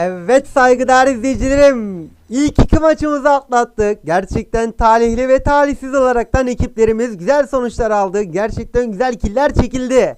Evet saygıdeğer izleyicilerim. İlk iki maçımızı atlattık. Gerçekten talihli ve talihsiz olaraktan ekiplerimiz güzel sonuçlar aldı. Gerçekten güzel killer çekildi.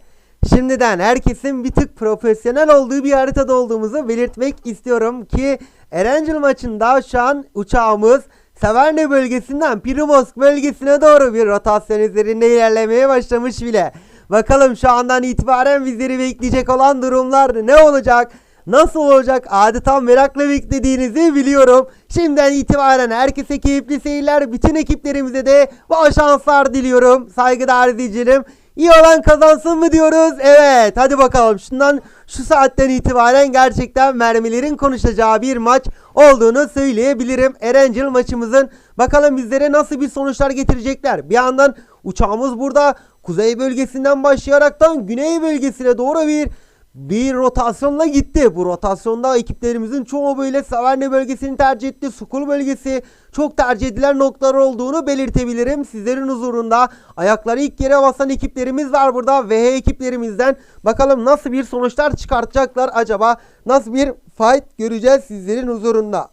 Şimdiden herkesin bir tık profesyonel olduğu bir haritada olduğumuzu belirtmek istiyorum ki Erencil maçında şu an uçağımız Severne bölgesinden Primosk bölgesine doğru bir rotasyon üzerinde ilerlemeye başlamış bile. Bakalım şu andan itibaren bizleri bekleyecek olan durumlar ne olacak? Nasıl olacak? Adeta merakla beklediğinizi biliyorum. Şimdiden itibaren herkese keyifli seyirler. Bütün ekiplerimize de bol şanslar diliyorum. Saygıdeğer izleyicilerim. İyi olan kazansın mı diyoruz? Evet. Hadi bakalım. Şundan şu saatten itibaren gerçekten mermilerin konuşacağı bir maç olduğunu söyleyebilirim. Erencil maçımızın bakalım bizlere nasıl bir sonuçlar getirecekler. Bir yandan uçağımız burada kuzey bölgesinden başlayaraktan güney bölgesine doğru bir bir rotasyonla gitti. Bu rotasyonda ekiplerimizin çoğu böyle Saverne bölgesini tercih etti. Sukul bölgesi çok tercih edilen noktalar olduğunu belirtebilirim. Sizlerin huzurunda ayakları ilk yere basan ekiplerimiz var burada. VH ekiplerimizden bakalım nasıl bir sonuçlar çıkartacaklar acaba? Nasıl bir fight göreceğiz sizlerin huzurunda?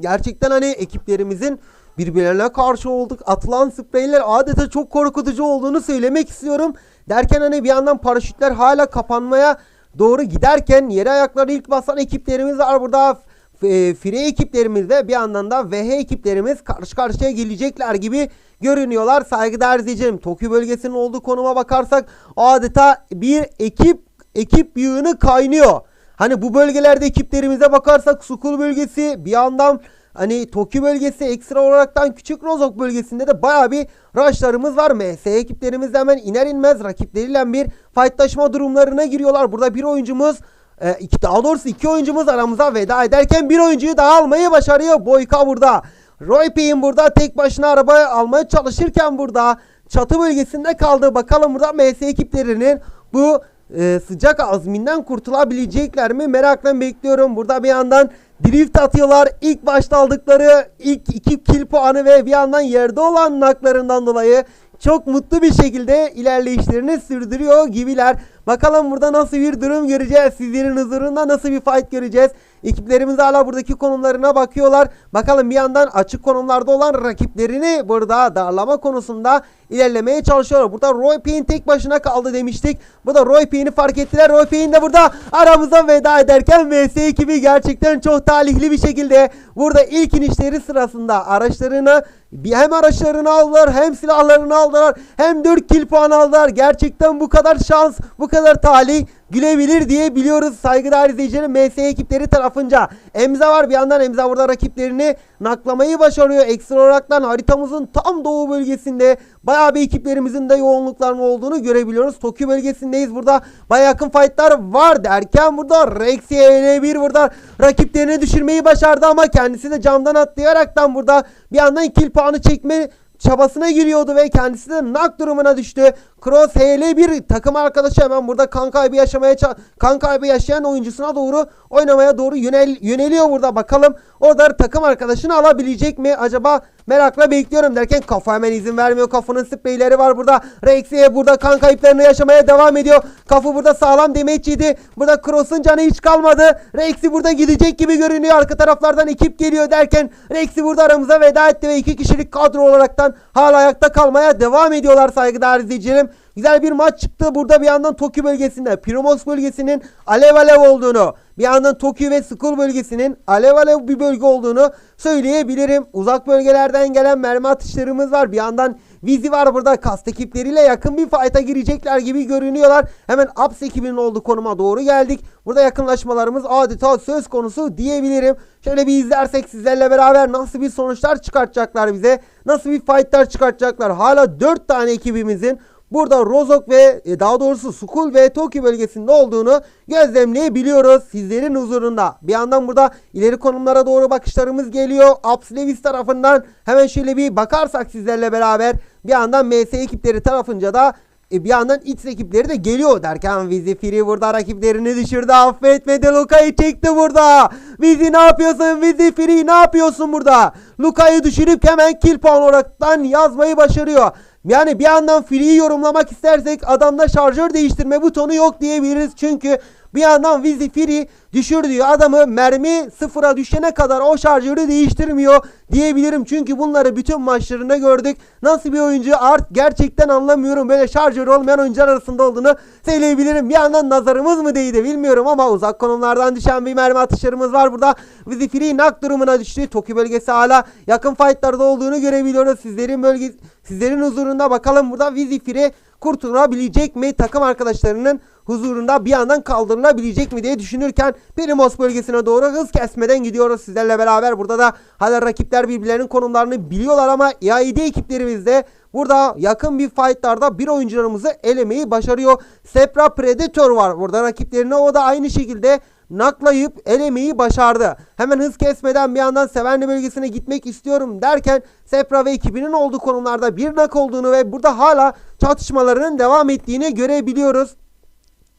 Gerçekten hani ekiplerimizin birbirlerine karşı olduk. Atılan spreyler adeta çok korkutucu olduğunu söylemek istiyorum. Derken hani bir yandan paraşütler hala kapanmaya doğru giderken yere ayakları ilk basan ekiplerimiz var burada. E, Fire ekiplerimiz ve bir yandan da VH ekiplerimiz karşı karşıya gelecekler gibi görünüyorlar. Saygıdeğer izleyicilerim Tokyo bölgesinin olduğu konuma bakarsak adeta bir ekip ekip yığını kaynıyor. Hani bu bölgelerde ekiplerimize bakarsak Sukul bölgesi bir yandan hani Tokyo bölgesi ekstra olaraktan Küçük Rozok bölgesinde de baya bir rushlarımız var. MS ekiplerimiz hemen iner inmez rakipleriyle bir fightlaşma durumlarına giriyorlar. Burada bir oyuncumuz e, iki, daha doğrusu iki oyuncumuz aramıza veda ederken bir oyuncuyu daha almayı başarıyor. Boyka burada. Roy Payne burada tek başına araba almaya çalışırken burada çatı bölgesinde kaldı. Bakalım burada MS ekiplerinin bu e, sıcak azminden kurtulabilecekler mi? Merakla bekliyorum. Burada bir yandan drift atıyorlar. İlk başta aldıkları ilk iki kill puanı ve bir yandan yerde olan naklarından dolayı çok mutlu bir şekilde ilerleyişlerini sürdürüyor gibiler. Bakalım burada nasıl bir durum göreceğiz. Sizlerin huzurunda nasıl bir fight göreceğiz. Ekiplerimiz hala buradaki konumlarına bakıyorlar. Bakalım bir yandan açık konumlarda olan rakiplerini burada darlama konusunda ilerlemeye çalışıyorlar. Burada Roy Payne tek başına kaldı demiştik. Bu da Roy Payne'i fark ettiler. Roy Payne de burada aramıza veda ederken VS ekibi gerçekten çok talihli bir şekilde burada ilk inişleri sırasında araçlarını hem araçlarını aldılar hem silahlarını aldılar hem 4 kill puan aldılar. Gerçekten bu kadar şans bu kadar talih gülebilir diye biliyoruz saygıdeğer izleyicilerim MS ekipleri tarafınca. Emza var bir yandan Emza burada rakiplerini naklamayı başarıyor. Ekstra olaraktan haritamızın tam doğu bölgesinde bayağı bir ekiplerimizin de yoğunluklarının olduğunu görebiliyoruz. Tokyo bölgesindeyiz burada bayağı yakın fightlar var derken burada Rexy L1 burada rakiplerini düşürmeyi başardı ama kendisi de camdan atlayaraktan burada bir yandan kill puanı çekme çabasına giriyordu ve kendisi de knock durumuna düştü. Cross HL bir takım arkadaşı hemen burada kan kaybı yaşamaya kan kaybı yaşayan oyuncusuna doğru oynamaya doğru yönel yöneliyor burada. Bakalım orada takım arkadaşını alabilecek mi acaba merakla bekliyorum derken kafa hemen izin vermiyor. Kafanın spreyleri var burada. Rex'e burada kan kayıplarını yaşamaya devam ediyor. Kafa burada sağlam demeç. Burada Cross'un canı hiç kalmadı. Rex'i burada gidecek gibi görünüyor. Arka taraflardan ekip geliyor derken Rex'i burada aramıza veda etti ve iki kişilik kadro olaraktan hala ayakta kalmaya devam ediyorlar saygıdeğer izleyicilerim. Güzel bir maç çıktı. Burada bir yandan Tokyo bölgesinde Primoz bölgesinin alev alev olduğunu, bir yandan Tokyo ve Skull bölgesinin alev alev bir bölge olduğunu söyleyebilirim. Uzak bölgelerden gelen mermi atışlarımız var. Bir yandan Vizi var burada. Kast ekipleriyle yakın bir fight'a girecekler gibi görünüyorlar. Hemen Aps ekibinin olduğu konuma doğru geldik. Burada yakınlaşmalarımız adeta söz konusu diyebilirim. Şöyle bir izlersek sizlerle beraber nasıl bir sonuçlar çıkartacaklar bize. Nasıl bir fight'lar çıkartacaklar. Hala 4 tane ekibimizin burada Rozok ve e, daha doğrusu Sukul ve Tokyo bölgesinde olduğunu gözlemleyebiliyoruz sizlerin huzurunda. Bir yandan burada ileri konumlara doğru bakışlarımız geliyor. Aps Levis tarafından hemen şöyle bir bakarsak sizlerle beraber bir yandan MS ekipleri tarafınca da e bir yandan X ekipleri de geliyor derken Vizi Free burada rakiplerini düşürdü affetmedi Luka'yı çekti burada. Vizi ne yapıyorsun Vizi Free ne yapıyorsun burada? Luka'yı düşürüp hemen kill puan olaraktan yazmayı başarıyor. Yani bir yandan Free'yi yorumlamak istersek adamda şarjör değiştirme butonu yok diyebiliriz. Çünkü Bir yandan Vizi Free düşürdüğü adamı mermi sıfıra düşene kadar o şarjörü değiştirmiyor diyebilirim. Çünkü bunları bütün maçlarında gördük. Nasıl bir oyuncu art gerçekten anlamıyorum. Böyle şarjör olmayan oyuncular arasında olduğunu söyleyebilirim. Bir yandan nazarımız mı değdi bilmiyorum ama uzak konumlardan düşen bir mermi atışlarımız var burada. Vizi Free nak durumuna düştü. Toki bölgesi hala yakın fightlarda olduğunu görebiliyoruz. Sizlerin bölge sizlerin huzurunda bakalım burada Vizi Free kurtulabilecek mi? Takım arkadaşlarının huzurunda bir yandan kaldırılabilecek mi diye düşünürken Primos bölgesine doğru hız kesmeden gidiyoruz sizlerle beraber. Burada da hala rakipler birbirlerinin konumlarını biliyorlar ama EID ekiplerimiz de burada yakın bir fightlarda bir oyuncularımızı elemeyi başarıyor. Sepra Predator var burada rakiplerine o da aynı şekilde naklayıp elemeyi başardı. Hemen hız kesmeden bir yandan Sevenli bölgesine gitmek istiyorum derken Sepra ve ekibinin olduğu konumlarda bir nak olduğunu ve burada hala çatışmalarının devam ettiğini görebiliyoruz.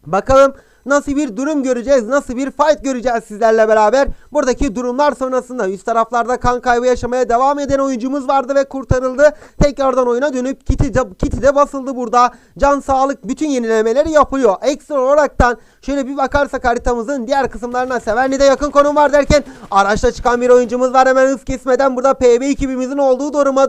Bakalım nasıl bir durum göreceğiz, nasıl bir fight göreceğiz sizlerle beraber. Buradaki durumlar sonrasında üst taraflarda kan kaybı yaşamaya devam eden oyuncumuz vardı ve kurtarıldı. Tekrardan oyuna dönüp kiti, kiti de basıldı burada. Can sağlık bütün yenilemeleri yapılıyor. Ekstra olaraktan şöyle bir bakarsak haritamızın diğer kısımlarına Sevenli'de yakın konum var derken araçla çıkan bir oyuncumuz var. Hemen hız kesmeden burada PB ekibimizin olduğu duruma,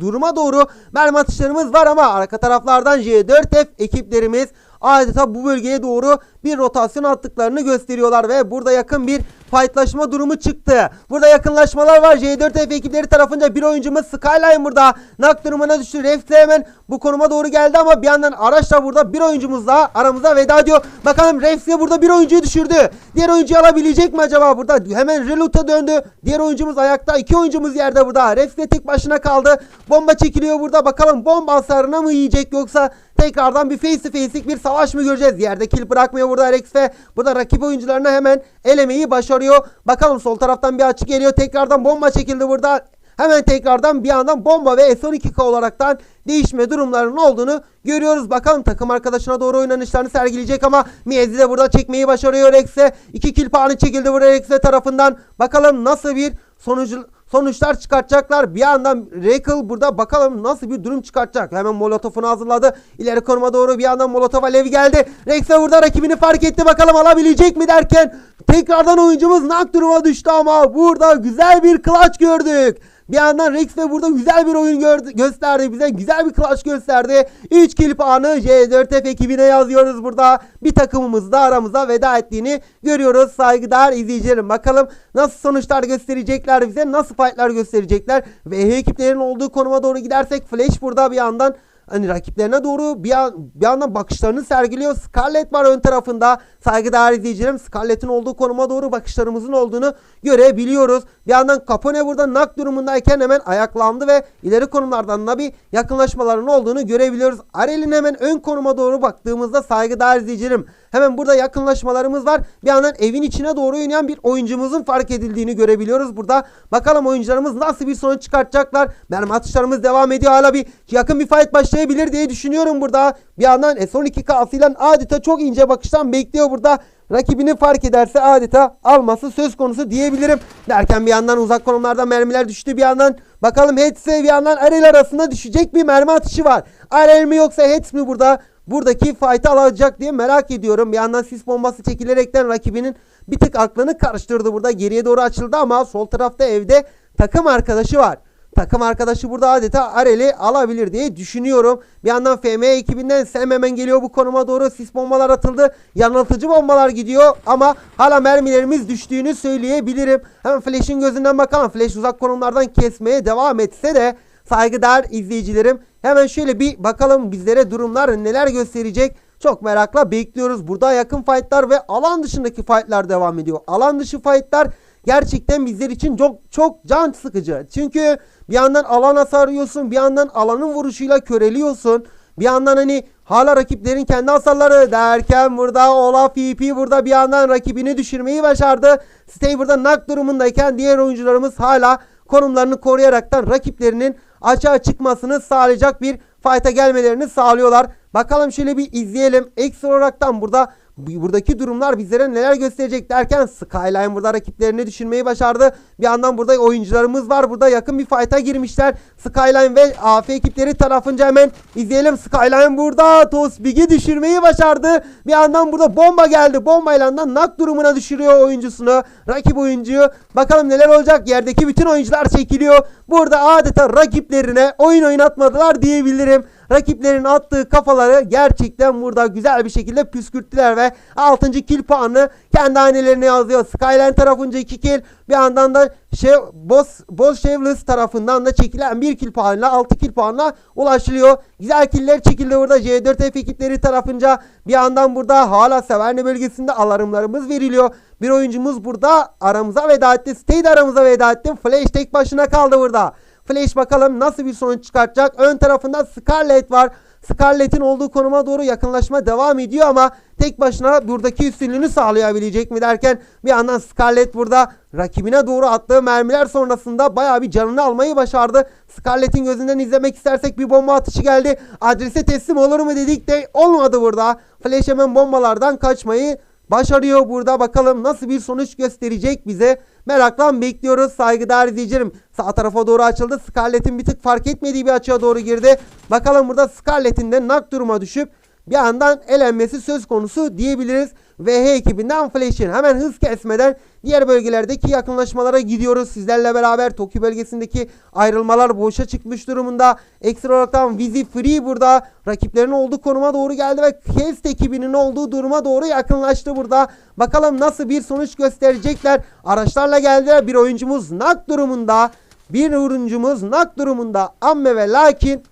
duruma doğru mermi atışlarımız var ama arka taraflardan J4F ekiplerimiz adeta bu bölgeye doğru bir rotasyon attıklarını gösteriyorlar ve burada yakın bir fightlaşma durumu çıktı. Burada yakınlaşmalar var. J4F ekipleri tarafınca bir oyuncumuz Skyline burada nak durumuna düştü. Refs hemen bu konuma doğru geldi ama bir yandan araçla burada bir oyuncumuz daha aramıza veda ediyor. Bakalım Refs burada bir oyuncuyu düşürdü. Diğer oyuncuyu alabilecek mi acaba burada? Hemen Reloot'a döndü. Diğer oyuncumuz ayakta. iki oyuncumuz yerde burada. Refs tek başına kaldı. Bomba çekiliyor burada. Bakalım bomba hasarına mı yiyecek yoksa tekrardan bir face to face'lik bir savaş mı göreceğiz? Yerde kill bırakmıyor burada Alex ve burada rakip oyuncularına hemen elemeyi başarıyor. Bakalım sol taraftan bir açık geliyor. Tekrardan bomba çekildi burada. Hemen tekrardan bir yandan bomba ve S12K olaraktan değişme durumlarının olduğunu görüyoruz. Bakalım takım arkadaşına doğru oynanışlarını sergileyecek ama Miezi de burada çekmeyi başarıyor Rex'e. 2 kill puanı çekildi burada Rex'e tarafından. Bakalım nasıl bir sonucu sonuçlar çıkartacaklar. Bir yandan Rekel burada bakalım nasıl bir durum çıkartacak. Hemen Molotov'unu hazırladı. İleri konuma doğru bir yandan Molotov alevi geldi. Rex'e burada rakibini fark etti. Bakalım alabilecek mi derken tekrardan oyuncumuz nak duruma düştü ama burada güzel bir clutch gördük. Bir yandan Rex de burada güzel bir oyun gösterdi bize. Güzel bir clutch gösterdi. 3 kill puanı J4F ekibine yazıyoruz burada. Bir takımımız da aramıza veda ettiğini görüyoruz. Saygıdeğer izleyicilerim. Bakalım nasıl sonuçlar gösterecekler bize. Nasıl fightlar gösterecekler. Ve ekiplerin olduğu konuma doğru gidersek Flash burada bir yandan hani rakiplerine doğru bir, an, bir yandan bakışlarını sergiliyor. Scarlett var ön tarafında. Saygıdeğer izleyicilerim Scarlett'in olduğu konuma doğru bakışlarımızın olduğunu görebiliyoruz. Bir yandan Capone burada nak durumundayken hemen ayaklandı ve ileri konumlardan da bir yakınlaşmaların olduğunu görebiliyoruz. Arel'in hemen ön konuma doğru baktığımızda saygıdeğer izleyicilerim hemen burada yakınlaşmalarımız var. Bir yandan evin içine doğru oynayan bir oyuncumuzun fark edildiğini görebiliyoruz burada. Bakalım oyuncularımız nasıl bir sonuç çıkartacaklar. Mermi atışlarımız devam ediyor. Hala bir yakın bir fight başlayabilir diye düşünüyorum burada. Bir yandan S12 kasıyla adeta çok ince bakıştan bekliyor burada. Rakibini fark ederse adeta alması söz konusu diyebilirim. Derken bir yandan uzak konumlarda mermiler düştü. Bir yandan bakalım Heads bir yandan Arel arasında düşecek bir mermi atışı var. Arel mi yoksa Heads mi burada? Buradaki fight'ı alacak diye merak ediyorum. Bir yandan sis bombası çekilerekten rakibinin bir tık aklını karıştırdı burada. Geriye doğru açıldı ama sol tarafta evde takım arkadaşı var. Takım arkadaşı burada adeta Arel'i alabilir diye düşünüyorum. Bir yandan FM ekibinden Sam hemen geliyor bu konuma doğru. Sis bombalar atıldı. Yanıltıcı bombalar gidiyor ama hala mermilerimiz düştüğünü söyleyebilirim. Hemen Flash'in gözünden bakalım. Flash uzak konumlardan kesmeye devam etse de saygıdeğer izleyicilerim. Hemen şöyle bir bakalım bizlere durumlar neler gösterecek. Çok merakla bekliyoruz. Burada yakın fightlar ve alan dışındaki fightlar devam ediyor. Alan dışı fightlar gerçekten bizler için çok çok can sıkıcı. Çünkü bir yandan alana sarıyorsun, bir yandan alanın vuruşuyla köreliyorsun. Bir yandan hani hala rakiplerin kendi hasarları derken burada Olaf EP burada bir yandan rakibini düşürmeyi başardı. Stay burada nak durumundayken diğer oyuncularımız hala konumlarını koruyaraktan rakiplerinin açığa çıkmasını sağlayacak bir fight'a gelmelerini sağlıyorlar. Bakalım şöyle bir izleyelim. Ekstra olaraktan burada Bu- Buradaki durumlar bizlere neler gösterecek derken Skyline burada rakiplerini düşürmeyi başardı. Bir yandan burada oyuncularımız var. Burada yakın bir fight'a girmişler. Skyline ve AF ekipleri tarafınca hemen izleyelim. Skyline burada Tosbig'i düşürmeyi başardı. Bir yandan burada bomba geldi. Bombayla da nak durumuna düşürüyor oyuncusunu. Rakip oyuncuyu. Bakalım neler olacak. Yerdeki bütün oyuncular çekiliyor. Burada adeta rakiplerine oyun oynatmadılar diyebilirim. Rakiplerin attığı kafaları gerçekten burada güzel bir şekilde püskürttüler ve 6. kill puanını kendi hanelerine yazıyor. Skyline tarafınca 2 kill bir yandan da şey, Boss, Boss Shaveless tarafından da çekilen 1 kill puanla 6 kill puanla ulaşılıyor. Güzel killer çekildi burada C4F ekipleri tarafınca bir yandan burada hala Severne bölgesinde alarmlarımız veriliyor. Bir oyuncumuz burada aramıza veda etti. Stay de aramıza veda etti. Flash tek başına kaldı burada. Flash bakalım nasıl bir sonuç çıkartacak. Ön tarafında Scarlet var. Scarlet'in olduğu konuma doğru yakınlaşma devam ediyor ama tek başına buradaki üstünlüğünü sağlayabilecek mi derken bir yandan Scarlet burada rakibine doğru attığı mermiler sonrasında bayağı bir canını almayı başardı. Scarlet'in gözünden izlemek istersek bir bomba atışı geldi. Adrese teslim olur mu dedik de olmadı burada. Flash hemen bombalardan kaçmayı başarıyor burada. Bakalım nasıl bir sonuç gösterecek bize. Merakla bekliyoruz saygıdeğer izleyicilerim. Sağ tarafa doğru açıldı. Scarlett'in bir tık fark etmediği bir açıya doğru girdi. Bakalım burada Scarlett'in de nak duruma düşüp bir yandan elenmesi söz konusu diyebiliriz. VH ekibinden Flash'in hemen hız kesmeden diğer bölgelerdeki yakınlaşmalara gidiyoruz. Sizlerle beraber Tokyo bölgesindeki ayrılmalar boşa çıkmış durumunda. Ekstra olaraktan Vizi Free burada rakiplerin olduğu konuma doğru geldi ve Kest ekibinin olduğu duruma doğru yakınlaştı burada. Bakalım nasıl bir sonuç gösterecekler. Araçlarla geldiler. Bir oyuncumuz nak durumunda. Bir oyuncumuz nak durumunda. Amme ve lakin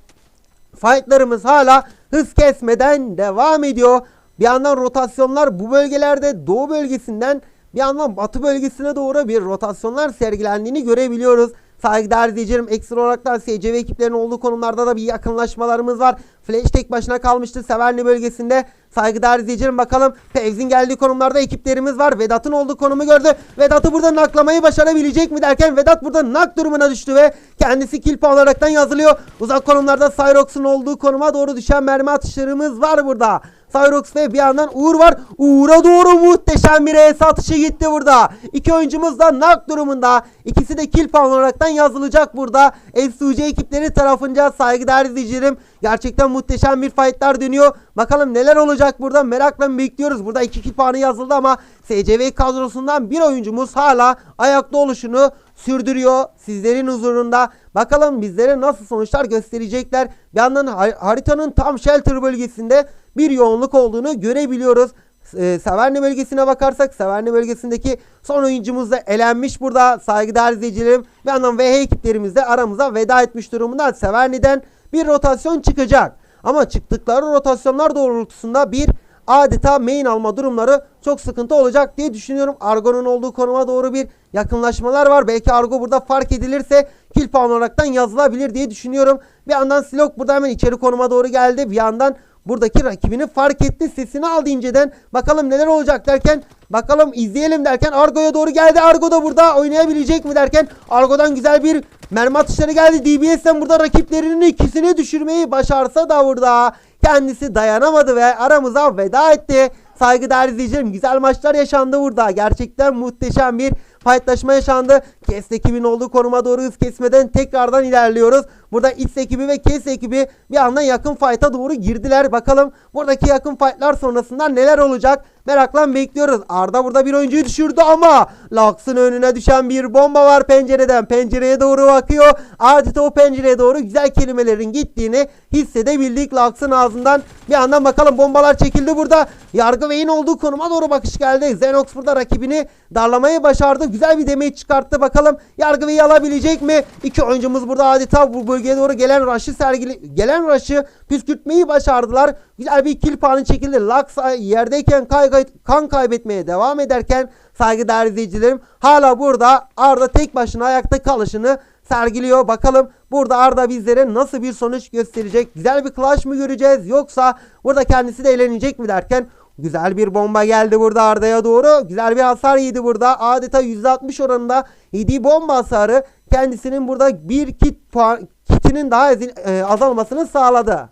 Fightlarımız hala hız kesmeden devam ediyor. Bir yandan rotasyonlar bu bölgelerde doğu bölgesinden bir yandan batı bölgesine doğru bir rotasyonlar sergilendiğini görebiliyoruz. Saygıdeğer izleyicilerim ekstra olarak da SCV ekiplerinin olduğu konumlarda da bir yakınlaşmalarımız var. Flash tek başına kalmıştı Severni bölgesinde. Saygıdeğer izleyicilerim bakalım Fevz'in geldiği konumlarda ekiplerimiz var. Vedat'ın olduğu konumu gördü. Vedat'ı burada naklamayı başarabilecek mi derken Vedat burada nak durumuna düştü ve kendisi kill olaraktan yazılıyor. Uzak konumlarda Cyrox'un olduğu konuma doğru düşen mermi atışlarımız var burada. Cyrox ve bir yandan Uğur var. Uğur'a doğru muhteşem bir ES atışı gitti burada. İki oyuncumuz da nak durumunda. İkisi de kill puan olaraktan yazılacak burada. SUC ekipleri tarafınca saygıdeğer izleyicilerim. Gerçekten muhteşem bir fightlar dönüyor. Bakalım neler olacak burada merakla bekliyoruz. Burada iki kill puanı yazıldı ama SCV kadrosundan bir oyuncumuz hala ayakta oluşunu sürdürüyor sizlerin huzurunda. Bakalım bizlere nasıl sonuçlar gösterecekler. Bir yandan har- haritanın tam shelter bölgesinde bir yoğunluk olduğunu görebiliyoruz. E, Severni bölgesine bakarsak Severni bölgesindeki son oyuncumuz da elenmiş burada saygıdeğer izleyicilerim. Bir yandan VH ekiplerimiz de aramıza veda etmiş durumunda. Severni'den bir rotasyon çıkacak. Ama çıktıkları rotasyonlar doğrultusunda bir adeta main alma durumları çok sıkıntı olacak diye düşünüyorum. Argo'nun olduğu konuma doğru bir yakınlaşmalar var. Belki Argo burada fark edilirse kill puan olaraktan yazılabilir diye düşünüyorum. Bir yandan Silok burada hemen içeri konuma doğru geldi. Bir yandan buradaki rakibini fark etti. Sesini aldı inceden. Bakalım neler olacak derken bakalım izleyelim derken Argo'ya doğru geldi. Argo da burada oynayabilecek mi derken Argo'dan güzel bir mermi atışları geldi. DBS'den burada rakiplerinin ikisini düşürmeyi başarsa da burada kendisi dayanamadı ve aramıza veda etti. Saygıdeğer izleyicilerim güzel maçlar yaşandı burada. Gerçekten muhteşem bir fightlaşma yaşandı. Kes ekibinin olduğu konuma doğru hız kesmeden tekrardan ilerliyoruz. Burada X ekibi ve Kes ekibi bir anda yakın fight'a doğru girdiler. Bakalım buradaki yakın fightlar sonrasında neler olacak? Merakla bekliyoruz. Arda burada bir oyuncuyu düşürdü ama Lux'ın önüne düşen bir bomba var pencereden. Pencereye doğru bakıyor. Adeta o pencereye doğru güzel kelimelerin gittiğini hissedebildik Lux'ın ağzından. Bir yandan bakalım bombalar çekildi burada. Yargı Bey'in olduğu konuma doğru bakış geldi. Xenox burada rakibini darlamayı başardı. Güzel bir damage çıkarttı. Bakalım Yargı Bey'i alabilecek mi? İki oyuncumuz burada adeta bu bölgeye doğru gelen rush'ı sergili gelen rush'ı püskürtmeyi başardılar. Güzel bir kill puanı çekildi. Lux yerdeyken kay- kan kaybetmeye devam ederken saygıdeğer izleyicilerim hala burada Arda tek başına ayakta kalışını sergiliyor. Bakalım burada Arda bizlere nasıl bir sonuç gösterecek? Güzel bir clash mı göreceğiz yoksa burada kendisi de eğlenecek mi derken Güzel bir bomba geldi burada Arda'ya doğru. Güzel bir hasar yedi burada. Adeta %60 oranında yediği bomba hasarı kendisinin burada bir kit puan kitinin daha e, azalmasını sağladı.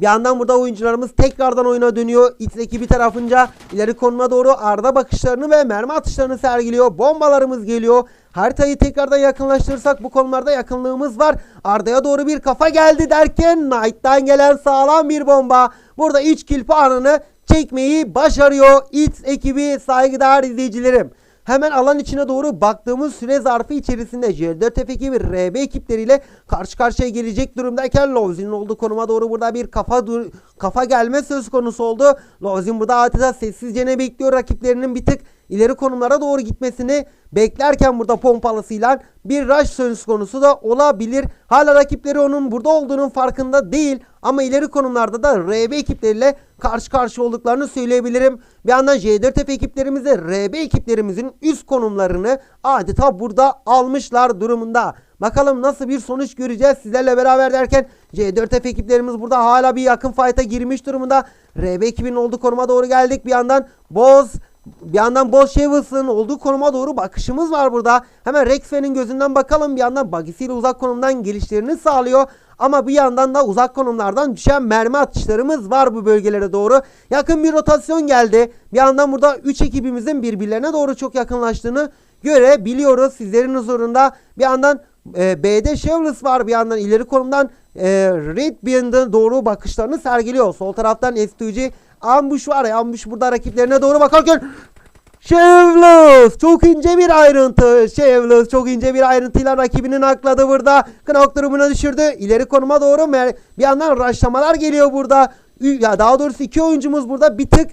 Bir yandan burada oyuncularımız tekrardan oyuna dönüyor. X ekibi tarafınca ileri konuma doğru arda bakışlarını ve mermi atışlarını sergiliyor. Bombalarımız geliyor. Haritayı tekrardan yakınlaştırırsak bu konularda yakınlığımız var. Arda'ya doğru bir kafa geldi derken Knight'tan gelen sağlam bir bomba. Burada 3 kill puanını çekmeyi başarıyor. X ekibi saygıdeğer izleyicilerim. Hemen alan içine doğru baktığımız süre zarfı içerisinde J4 ekibi RB ekipleriyle karşı karşıya gelecek durumdayken Lozzin'in olduğu konuma doğru burada bir kafa kafa gelme söz konusu oldu. Lozzin burada adeta sessizce ne bekliyor rakiplerinin bir tık ileri konumlara doğru gitmesini beklerken burada pompalısıyla bir rush söz konusu da olabilir. Hala rakipleri onun burada olduğunun farkında değil ama ileri konumlarda da RB ekipleriyle karşı karşı olduklarını söyleyebilirim. Bir yandan J4F ekiplerimiz de RB ekiplerimizin üst konumlarını adeta burada almışlar durumunda. Bakalım nasıl bir sonuç göreceğiz sizlerle beraber derken C4F ekiplerimiz burada hala bir yakın fight'a girmiş durumunda. RB ekibinin olduğu konuma doğru geldik. Bir yandan Boz bir yandan Boz Shavers'ın olduğu konuma doğru bakışımız var burada. Hemen Rexfen'in gözünden bakalım. Bir yandan bagisiyle uzak konumdan gelişlerini sağlıyor. Ama bir yandan da uzak konumlardan düşen mermi atışlarımız var bu bölgelere doğru. Yakın bir rotasyon geldi. Bir yandan burada 3 ekibimizin birbirlerine doğru çok yakınlaştığını görebiliyoruz. Sizlerin huzurunda bir yandan e, B'de Chevrolet var. Bir yandan ileri konumdan e, Red Band'ın doğru bakışlarını sergiliyor. Sol taraftan S2G ambush var ya ambush burada rakiplerine doğru bakarken Chevrolet çok ince bir ayrıntı. Chevrolet çok ince bir ayrıntıyla rakibinin akladı burada. Knock durumuna düşürdü. İleri konuma doğru bir yandan rushlamalar geliyor burada. Ya daha doğrusu iki oyuncumuz burada bir tık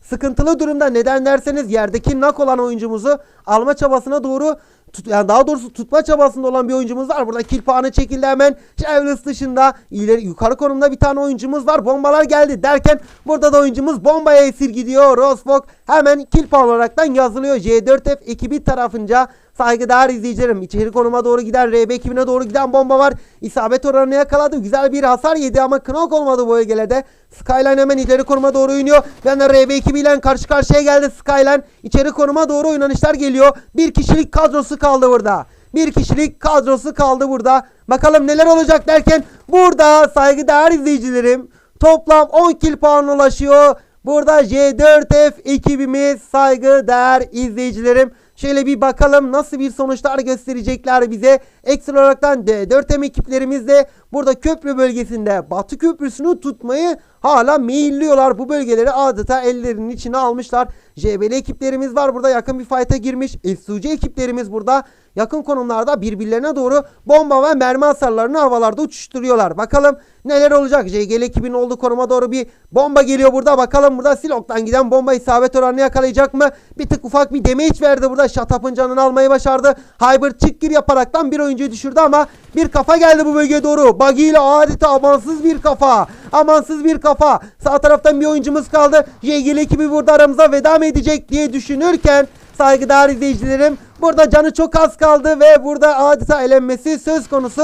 sıkıntılı durumda. Neden derseniz yerdeki knock olan oyuncumuzu alma çabasına doğru tut, yani daha doğrusu tutma çabasında olan bir oyuncumuz var. Burada kill puanı çekildi hemen. Chevrolet dışında ileri yukarı konumda bir tane oyuncumuz var. Bombalar geldi derken burada da oyuncumuz bombaya esir gidiyor. Rosfok hemen kill puan olaraktan yazılıyor. J4F ekibi tarafınca saygıdeğer izleyicilerim. İçeri konuma doğru giden RB ekibine doğru giden bomba var. İsabet oranını yakaladı. Güzel bir hasar yedi ama knock olmadı bu bölgelerde. Skyline hemen ileri konuma doğru oynuyor. Ben de RB ekibiyle karşı karşıya geldi Skyline. İçeri konuma doğru oynanışlar geliyor. Bir kişilik kadrosu kaldı burada. Bir kişilik kadrosu kaldı burada. Bakalım neler olacak derken burada saygıdeğer izleyicilerim toplam 10 kill puanına ulaşıyor. Burada J4F ekibimiz saygıdeğer izleyicilerim. Şöyle bir bakalım nasıl bir sonuçlar gösterecekler bize. Ekstra olaraktan D4M ekiplerimiz de burada köprü bölgesinde Batı Köprüsü'nü tutmayı hala meyilliyorlar. Bu bölgeleri adeta ellerinin içine almışlar. JBL ekiplerimiz var burada yakın bir fight'a girmiş. SUC ekiplerimiz burada yakın konumlarda birbirlerine doğru bomba ve mermi hasarlarını havalarda uçuşturuyorlar. Bakalım neler olacak. JGL ekibinin olduğu konuma doğru bir bomba geliyor burada. Bakalım burada Silok'tan giden bomba isabet oranını yakalayacak mı? Bir tık ufak bir damage verdi burada. Shutup'ın canını almayı başardı. Hyber çık gir yaparaktan bir oyuncuyu düşürdü ama bir kafa geldi bu bölgeye doğru. Buggy ile adeta amansız bir kafa. Amansız bir kafa. Sağ taraftan bir oyuncumuz kaldı. JGL ekibi burada aramıza veda mı edecek diye düşünürken saygıdeğer izleyicilerim burada canı çok az kaldı ve burada adeta elenmesi söz konusu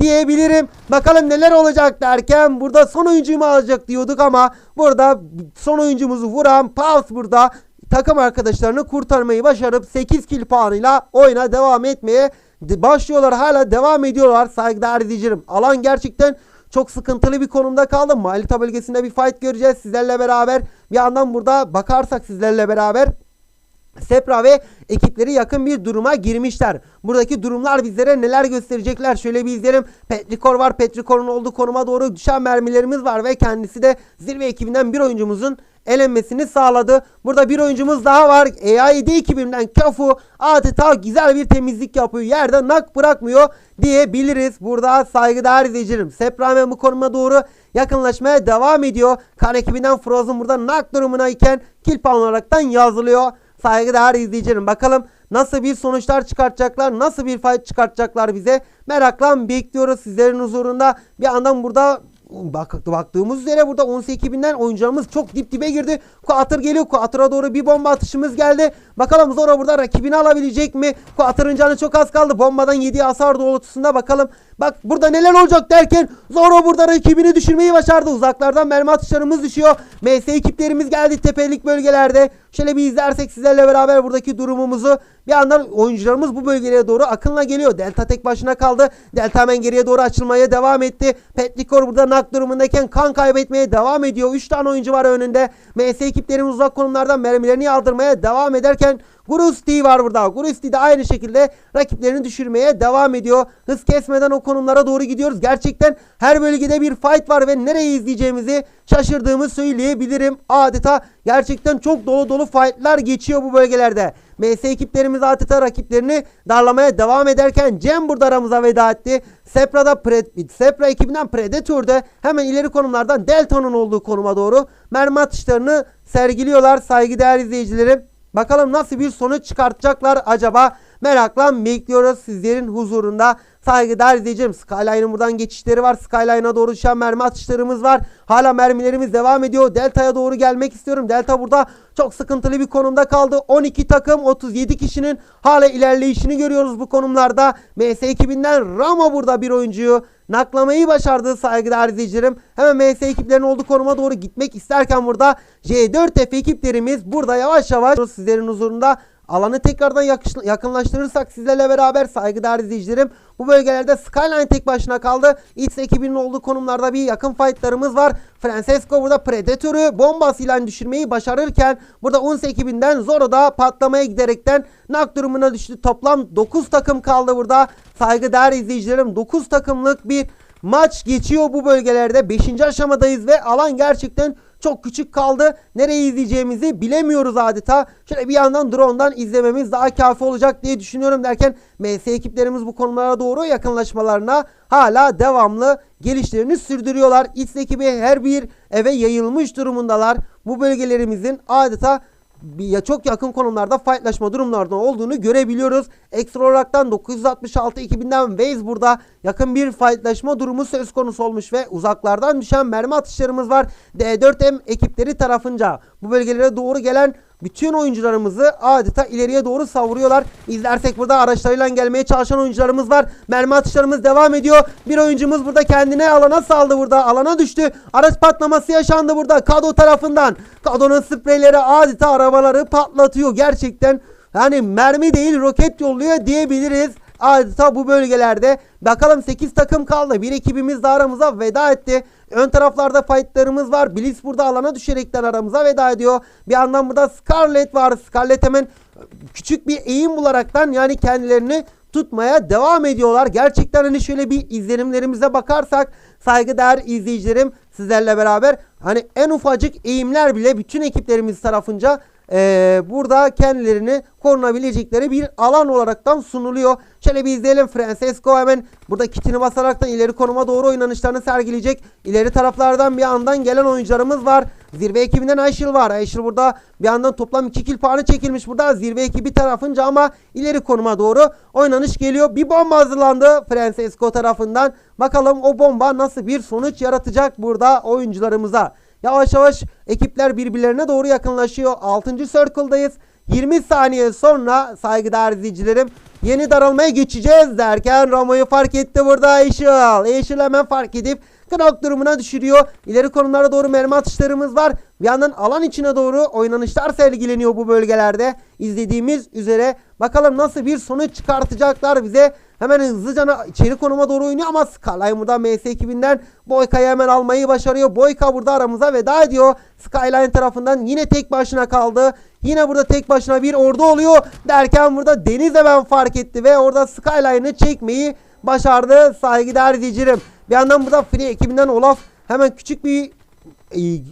diyebilirim. Bakalım neler olacak derken burada son oyuncuyu alacak diyorduk ama burada son oyuncumuzu vuran Pals burada takım arkadaşlarını kurtarmayı başarıp 8 kill puanıyla oyuna devam etmeye başlıyorlar. Hala devam ediyorlar saygıdeğer izleyicilerim. Alan gerçekten çok sıkıntılı bir konumda kaldı. Malita bölgesinde bir fight göreceğiz sizlerle beraber. Bir yandan burada bakarsak sizlerle beraber Sepra ve ekipleri yakın bir duruma girmişler. Buradaki durumlar bizlere neler gösterecekler? Şöyle bir izleyelim. Petrikor var. Petrikor'un olduğu konuma doğru düşen mermilerimiz var ve kendisi de zirve ekibinden bir oyuncumuzun elenmesini sağladı. Burada bir oyuncumuz daha var. AI7 ekibinden Kafu adeta güzel bir temizlik yapıyor. Yerde nak bırakmıyor diyebiliriz. Burada saygıdeğer izleyicilerim. Sepra hemen bu konuma doğru yakınlaşmaya devam ediyor. Kan ekibinden Frozen burada nak durumuna iken kill olaraktan yazılıyor saygıdeğer izleyicilerim. Bakalım nasıl bir sonuçlar çıkartacaklar, nasıl bir fight çıkartacaklar bize merakla bekliyoruz sizlerin huzurunda. Bir yandan burada bak, baktığımız üzere burada 18 ekibinden oyuncularımız çok dip dibe girdi. Kuatır geliyor. Kuatır'a doğru bir bomba atışımız geldi. Bakalım Zora burada rakibini alabilecek mi? Kuatır'ın canı çok az kaldı. Bombadan yediği hasar doğrultusunda bakalım. Bak burada neler olacak derken Zora burada rakibini düşürmeyi başardı. Uzaklardan mermi atışlarımız düşüyor. MS ekiplerimiz geldi tepelik bölgelerde. Şöyle bir izlersek sizlerle beraber buradaki durumumuzu bir yandan oyuncularımız bu bölgelere doğru akınla geliyor. Delta tek başına kaldı. Delta hemen geriye doğru açılmaya devam etti. Petrikor burada nak durumundayken kan kaybetmeye devam ediyor. 3 tane oyuncu var önünde. MS ekiplerimiz uzak konumlardan mermilerini yağdırmaya devam ederken Grusti var burada. Grusti de aynı şekilde rakiplerini düşürmeye devam ediyor. Hız kesmeden o konumlara doğru gidiyoruz. Gerçekten her bölgede bir fight var ve nereye izleyeceğimizi şaşırdığımı söyleyebilirim. Adeta gerçekten çok dolu dolu fightlar geçiyor bu bölgelerde. MS ekiplerimiz adeta rakiplerini darlamaya devam ederken Cem burada aramıza veda etti. Sepra'da Pre- Sepra ekibinden Predator'da hemen ileri konumlardan Delta'nın olduğu konuma doğru mermi atışlarını sergiliyorlar saygıdeğer izleyicilerim. Bakalım nasıl bir sonuç çıkartacaklar acaba? Merakla bekliyoruz sizlerin huzurunda. Saygıdeğer izleyicilerim Skyline'ın buradan geçişleri var. Skyline'a doğru düşen mermi atışlarımız var. Hala mermilerimiz devam ediyor. Delta'ya doğru gelmek istiyorum. Delta burada çok sıkıntılı bir konumda kaldı. 12 takım 37 kişinin hala ilerleyişini görüyoruz bu konumlarda. MS ekibinden Ramo burada bir oyuncuyu naklamayı başardı saygıdeğer izleyicilerim. Hemen MS ekiplerinin olduğu konuma doğru gitmek isterken burada J4F ekiplerimiz burada yavaş yavaş sizlerin huzurunda Alanı tekrardan yakınlaştırırsak sizlerle beraber saygıdeğer izleyicilerim bu bölgelerde Skyline tek başına kaldı. X ekibinin olduğu konumlarda bir yakın fightlarımız var. Francesco burada Predator'ı bombasıyla düşürmeyi başarırken burada Uns ekibinden Zoro da patlamaya giderekten nak durumuna düştü. Toplam 9 takım kaldı burada. Saygıdeğer izleyicilerim 9 takımlık bir maç geçiyor bu bölgelerde. 5. aşamadayız ve alan gerçekten çok küçük kaldı. Nereye izleyeceğimizi bilemiyoruz adeta. Şöyle bir yandan drone'dan izlememiz daha kafi olacak diye düşünüyorum derken MS ekiplerimiz bu konulara doğru yakınlaşmalarına hala devamlı gelişlerini sürdürüyorlar. X ekibi her bir eve yayılmış durumundalar. Bu bölgelerimizin adeta ya çok yakın konumlarda fightlaşma durumlarında olduğunu görebiliyoruz. Ekstra olaraktan 966 ekibinden Waze burada yakın bir fightlaşma durumu söz konusu olmuş ve uzaklardan düşen mermi atışlarımız var. D4M ekipleri tarafınca bu bölgelere doğru gelen bütün oyuncularımızı adeta ileriye doğru savuruyorlar. İzlersek burada araçlarıyla gelmeye çalışan oyuncularımız var. Mermi atışlarımız devam ediyor. Bir oyuncumuz burada kendine alana saldı burada. Alana düştü. Araç patlaması yaşandı burada. Kado tarafından. Kado'nun spreyleri adeta arabaları patlatıyor. Gerçekten yani mermi değil roket yolluyor diyebiliriz. Adeta bu bölgelerde. Bakalım 8 takım kaldı. Bir ekibimiz de aramıza veda etti. Ön taraflarda fightlarımız var. Blitz burada alana düşerekten aramıza veda ediyor. Bir yandan burada Scarlet var. Scarlet hemen küçük bir eğim bularaktan yani kendilerini tutmaya devam ediyorlar. Gerçekten hani şöyle bir izlenimlerimize bakarsak saygıdeğer izleyicilerim sizlerle beraber hani en ufacık eğimler bile bütün ekiplerimiz tarafınca eee, burada kendilerini korunabilecekleri bir alan olaraktan sunuluyor. Şöyle bir izleyelim. Francesco hemen burada kitini basaraktan ileri konuma doğru oynanışlarını sergileyecek. İleri taraflardan bir yandan gelen oyuncularımız var. Zirve ekibinden Ayşil var. Ayşil burada bir yandan toplam 2 kill puanı çekilmiş burada. Zirve ekibi tarafınca ama ileri konuma doğru oynanış geliyor. Bir bomba hazırlandı Francesco tarafından. Bakalım o bomba nasıl bir sonuç yaratacak burada oyuncularımıza. Yavaş yavaş ekipler birbirlerine doğru yakınlaşıyor. 6. circle'dayız. 20 saniye sonra saygıdeğer izleyicilerim yeni daralmaya geçeceğiz derken Ramo'yu fark etti burada Eşil. Eşil hemen fark edip Knock durumuna düşürüyor. İleri konumlara doğru mermi atışlarımız var. Bir yandan alan içine doğru oynanışlar sergileniyor bu bölgelerde. İzlediğimiz üzere bakalım nasıl bir sonuç çıkartacaklar bize. Hemen hızlıca içeri konuma doğru oynuyor ama Skyline burada MS ekibinden Boyka'yı hemen almayı başarıyor. Boyka burada aramıza veda ediyor. Skyline tarafından yine tek başına kaldı. Yine burada tek başına bir ordu oluyor. Derken burada Deniz hemen fark etti ve orada Skyline'ı çekmeyi başardı saygıdeğer izleyicilerim. Bir yandan burada Free ekibinden Olaf hemen küçük bir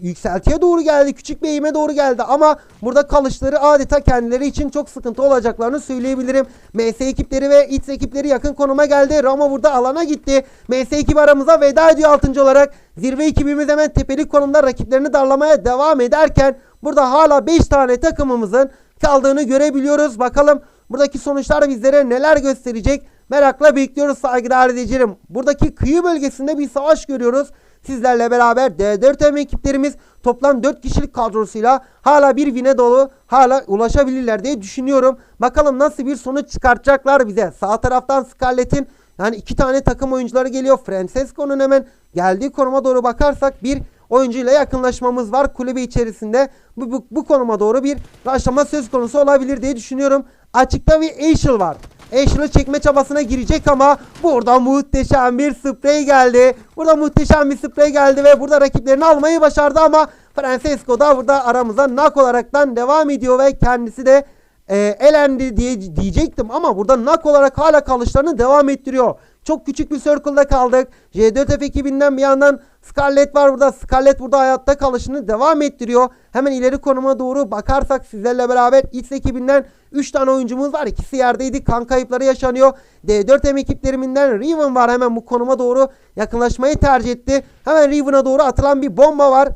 yükseltiye doğru geldi. Küçük bir eğime doğru geldi ama burada kalışları adeta kendileri için çok sıkıntı olacaklarını söyleyebilirim. MS ekipleri ve X ekipleri yakın konuma geldi. Ramo burada alana gitti. MS ekibi aramıza veda ediyor 6. olarak. Zirve ekibimiz hemen tepelik konumda rakiplerini darlamaya devam ederken burada hala 5 tane takımımızın kaldığını görebiliyoruz. Bakalım buradaki sonuçlar bizlere neler gösterecek? Merakla bekliyoruz saygıdeğer izleyicilerim. Buradaki kıyı bölgesinde bir savaş görüyoruz. Sizlerle beraber D4M ekiplerimiz toplam 4 kişilik kadrosuyla hala bir vine dolu hala ulaşabilirler diye düşünüyorum. Bakalım nasıl bir sonuç çıkartacaklar bize. Sağ taraftan Scarlett'in yani iki tane takım oyuncuları geliyor. Francesco'nun hemen geldiği konuma doğru bakarsak bir oyuncuyla yakınlaşmamız var kulübe içerisinde. Bu, bu, bu konuma doğru bir raşlama söz konusu olabilir diye düşünüyorum. Açıkta bir Ashel var. Ashel'ı çekme çabasına girecek ama burada muhteşem bir sprey geldi. Burada muhteşem bir sprey geldi ve burada rakiplerini almayı başardı ama Francesco da burada aramıza nak olaraktan devam ediyor ve kendisi de e, elendi diye diyecektim ama burada nak olarak hala kalışlarını devam ettiriyor. Çok küçük bir circle'da kaldık. J4F ekibinden bir yandan Scarlett var burada. Scarlett burada hayatta kalışını devam ettiriyor. Hemen ileri konuma doğru bakarsak sizlerle beraber X ekibinden 3 tane oyuncumuz var. İkisi yerdeydi. Kan kayıpları yaşanıyor. D4M ekiplerinden Riven var. Hemen bu konuma doğru yakınlaşmayı tercih etti. Hemen Riven'a doğru atılan bir bomba var.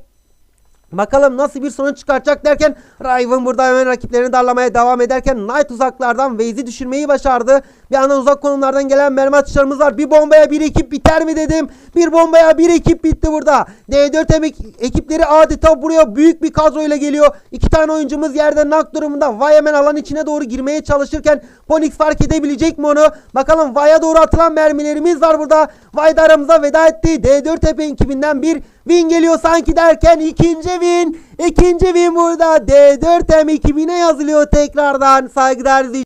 Bakalım nasıl bir sonuç çıkartacak derken Raven burada hemen rakiplerini darlamaya devam ederken Knight uzaklardan Waze'i düşürmeyi başardı. Bir yandan uzak konumlardan gelen mermi atışlarımız var. Bir bombaya bir ekip biter mi dedim. Bir bombaya bir ekip bitti burada. D4M ek- ekipleri adeta buraya büyük bir kadroyla geliyor. İki tane oyuncumuz yerden nak durumunda. Vay hemen alan içine doğru girmeye çalışırken Ponix fark edebilecek mi onu? Bakalım Vay'a doğru atılan mermilerimiz var burada. Vay da aramıza veda etti. D4 ekibinden bir win geliyor sanki derken ikinci win. ikinci win burada. D4M ekibine yazılıyor tekrardan. Saygıdeğer.